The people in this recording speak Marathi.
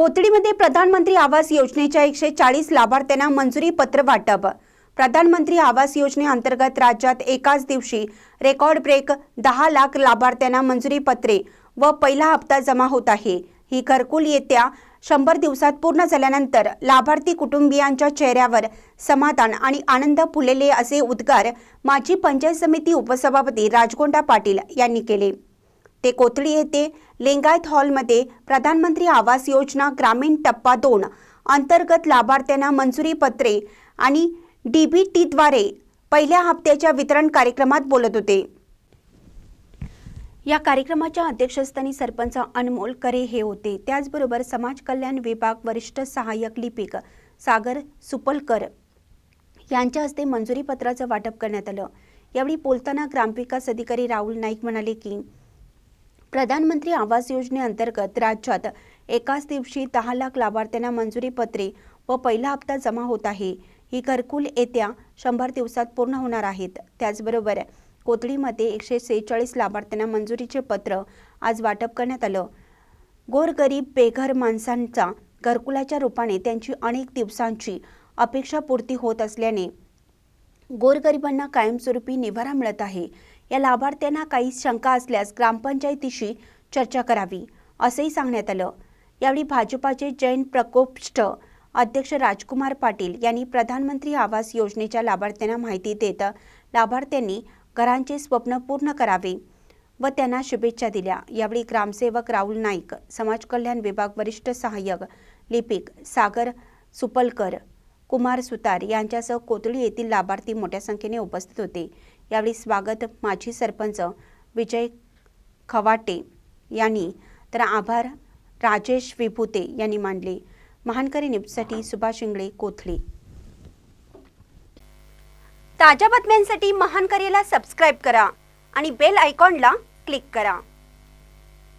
कोथळीमध्ये प्रधानमंत्री आवास योजनेच्या एकशे चाळीस लाभार्थ्यांना मंजुरी पत्र वाटप. प्रधानमंत्री आवास योजनेअंतर्गत राज्यात एकाच दिवशी रेकॉर्ड ब्रेक दहा लाख लाभार्थ्यांना मंजुरी पत्रे व पहिला हप्ता जमा होत आहे. ही घरकुल येत्या शंभर दिवसात पूर्ण झाल्यानंतर लाभार्थी कुटुंबियांच्या चेहऱ्यावर समाधान आणि आनंद फुलेले असे उद्गार माजी पंचायत समिती उपसभापती राजगोंडा पाटील यांनी केले. ते कोथळी येथे लिंगायत हॉलमध्ये प्रधानमंत्री आवास योजना ग्रामीण टप्पा दोन अंतर्गत लाभार्थ्यांना मंजुरी पत्रे आणि डीबीटीद्वारे पहिल्या हप्त्याच्या वितरण कार्यक्रमात बोलत होते. या कार्यक्रमाच्या अध्यक्षस्थानी सरपंच अनमोल करे हे होते. त्याचबरोबर समाज कल्याण विभाग वरिष्ठ सहाय्यक लिपिक सागर सुपलकर यांच्या हस्ते मंजुरी पत्राचं वाटप करण्यात आलं. यावेळी बोलताना ग्रामविकास अधिकारी राहुल नाईक म्हणाले की प्रधानमंत्री आवास योजनेअंतर्गत राज्यात एकाच दिवशी दहा लाख लाभार्थ्यांना मंजुरी पत्रे व पहिला हप्ता जमा होत आहे. ही घरकुल येत्या शंभर दिवसात पूर्ण होणार आहेत. त्याचबरोबर कोथळीमध्ये एकशे सेहेचाळीस लाभार्थ्यांना मंजुरीचे पत्र आज वाटप करण्यात आलं. गोरगरीब बेघर माणसांचा घरकुलाच्या रूपाने त्यांची अनेक दिवसांची अपेक्षा पूर्ती होत असल्याने गोरगरिबांना कायमस्वरूपी निवारा मिळत आहे. या लाभार्थ्यांना काही शंका असल्यास ग्रामपंचायतीशी चर्चा करावी असंही सांगण्यात आलं. यावेळी भाजपाचे जैन प्रकोष्ठ अध्यक्ष राजकुमार पाटील यांनी प्रधानमंत्री आवास योजनेच्या लाभार्थ्यांना माहिती देत लाभार्थ्यांनी घरांचे स्वप्न पूर्ण करावे व त्यांना शुभेच्छा दिल्या. यावेळी ग्रामसेवक राहुल नाईक समाज कल्याण विभाग वरिष्ठ सहाय्यक लिपिक सागर सुपलकर कुमार सुतार यांच्यासह कोथळी येथील लाभार्थी मोठ्या संख्येने उपस्थित होते. यावेळी स्वागत माजी सरपंच विजय खवाटे यांनी. तर आभार राजेश विभूते यांनी मानले. महानकरी न्यूजसाठी सुभाष इंगळे कोथळे. ताज्या बातम्यांसाठी महानकरीला सबस्क्राईब करा आणि बेल आयकॉनला क्लिक करा.